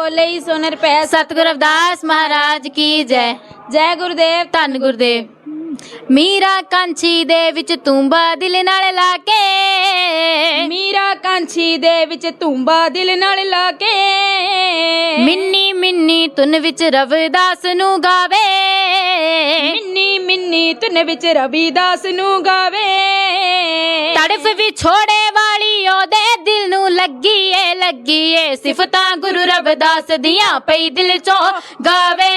ਬੋਲੇ ਹੀ ਸੋਨੇ ਰੁਪਏ। ਸਤਿਗੁਰ ਅਵਦਾਸ ਮਹਾਰਾਜ ਕੀ ਜੈ। ਜੈ ਗੁਰਦੇਵ ਧੰਨ ਗੁਰਦੇਵ। ਮੀਰਾ ਕਾਂਛੀ ਦੇ ਵਿੱਚ ਤੁੰਬਾ ਦਿਲ ਨਾਲ ਲਾ ਕੇ। ਮੀਰਾ ਕਾਂਛੀ ਦੇ ਵਿੱਚ ਤੁੰਬਾ ਦਿਲ ਨਾਲ ਲਾ ਕੇ। ਮਿੰਨੀ ਮਿੰਨੀ ਤੁਨ ਵਿੱਚ ਰਵਿਦਾਸ ਨੂੰ ਗਾਵੇ। ਮਿੰਨੀ ਮਿੰਨੀ ਧੁਨ ਵਿੱਚ ਰਵੀਦਾਸ ਨੂੰ ਗਾਵੇ। ਤੜਫ ਵਿਛੋੜੇ ਵਾਲੀ ਉਹਦੇ ਦਿਲ ਲੱਗੀ ਏ ਲੱਗੀ ਏ ਸਿਫਤਾਂ ਗੁਰੂ ਰਵਿਦਾਸ ਦੀਆਂ ਪਈ ਦਿਲ ਚੋਂ ਗਾਵੇ।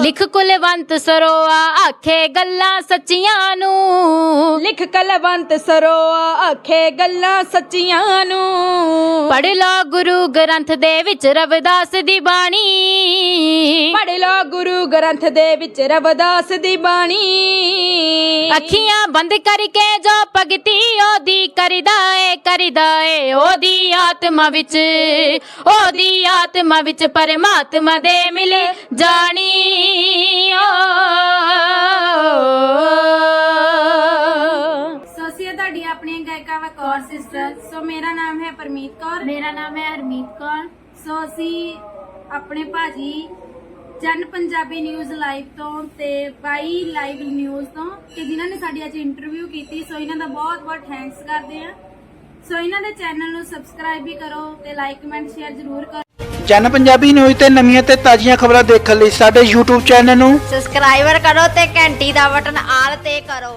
ਲਿਖ ਕੁਲਵੰਤ ਸਰੋਆ ਆਖੇ ਗੱਲਾਂ ਸੱਚੀਆਂ ਨੂੰ। ਲਿਖ ਕਲਵੰਤ ਸਰੋਆ ਆਖੇ ਗੱਲਾਂ ਸੱਚੀਆਂ ਨੂੰ। ਪੜ ਲਓ ਗੁਰੂ ਗ੍ਰੰਥ ਦੇ ਵਿੱਚ ਰਵਿਦਾਸ ਦੀ ਬਾਣੀ। ਗੁਰੂ ਗ੍ਰੰਥ ਦੇ ਵਿੱਚ ਰਵਿਦਾਸ ਦੀ ਬਾਣੀ। ਅੱਖੀਆਂ ਬੰਦ ਕਰਕੇ ਜੋ ਭਗਤੀ ਉਹਦੀ ਕਰਦਾ ਏ ਕਰਦਾ ਏ ਉਹਦੀ ਆਤਮਾ ਵਿੱਚ। ਉਹਦੀ ਆਤਮਾ ਵਿੱਚ ਪਰਮਾਤਮਾ ਦੇ ਮਿਲੇ ਜਾਣੀ। ਓ ਸੋ ਅਸੀਂ ਤੁਹਾਡੀ ਆਪਣੀ ਗਾਇਕਾ ਵਕੌਰ ਸਿਸਟਰ। ਸੋ ਮੇਰਾ ਨਾਮ ਹੈ ਪਰਮੀਤ ਕੌਰ। ਮੇਰਾ ਨਾਮ ਹੈ ਹਰਮੀਤ ਕੌਰ। ਸੋ ਅਸੀਂ ਆਪਣੇ ਭਾਜੀ ਜਨ ਪੰਜਾਬੀ ਨਿਊਜ਼ ਲਾਈਵ ਤੋਂ ਤੇ ਬਾਈ ਲਾਈਵ ਨਿਊਜ਼ ਤੋਂ ਕਿ ਜਿਨ੍ਹਾਂ ਨੇ ਸਾਡੀ ਅੱਜ ਇੰਟਰਵਿਊ ਕੀਤੀ ਸੋ ਇਹਨਾਂ ਦਾ ਬਹੁਤ ਬਹੁਤ ਥੈਂਕਸ ਕਰਦੇ ਆ ਸੋ ਇਹਨਾਂ ਦੇ ਚੈਨਲ ਨੂੰ ਸਬਸਕ੍ਰਾਈਬ ਵੀ ਕਰੋ ਤੇ ਲਾਈਕ ਕਮੈਂਟ ਸ਼ੇਅਰ ਜ਼ਰੂਰ ਕਰੋ। ਜਨ ਪੰਜਾਬੀ ਨਿਊਜ਼ ਤੇ ਨਵੀਆਂ ਤੇ ਤਾਜ਼ੀਆਂ ਖਬਰਾਂ ਦੇਖਣ ਲਈ ਸਾਡੇ YouTube ਚੈਨਲ ਨੂੰ ਸਬਸਕ੍ਰਾਈਬਰ ਕਰੋ ਤੇ ਘੰਟੀ ਦਾ ਬਟਨ ਆਲ ਤੇ ਕਰੋ।